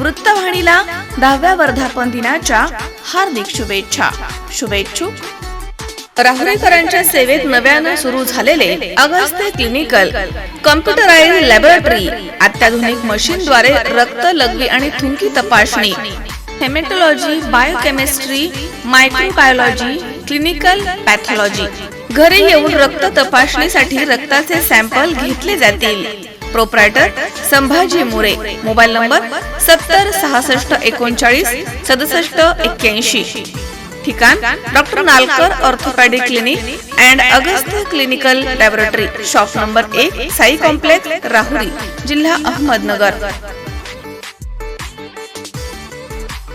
वृत्तवाहिनीला दहाव्या वर्धापन दिनाच्या हार्दिक शुभेच्छा. शुभेच्छुक. राहुरीकरांच्या सेवेत नव्यानं सुरू झालेले अगस्त्य क्लिनिकल कम्प्युटराइज लॅबोरेटरी अत्याधुनिक मशीनद्वारे रक्त लघवी आणि थुंकी तपासणी haematology biochemistry microbiology clinical pathology. घरी येऊन रक्त तपासणीसाठी रक्ताचे सॅम्पल घेतले जातील. Proprietor Sambhaji More. Mobile number सत्तर सहासष्ट एकोणचाळीस सदुसष्ट एक्क्याऐंशी. ठिकाण doctor Nalkar orthopaedic clinic and Agast clinical laboratory. Shop number एक साई कॉम्प्लेक्स राहुरी जिल्हा अहमदनगर.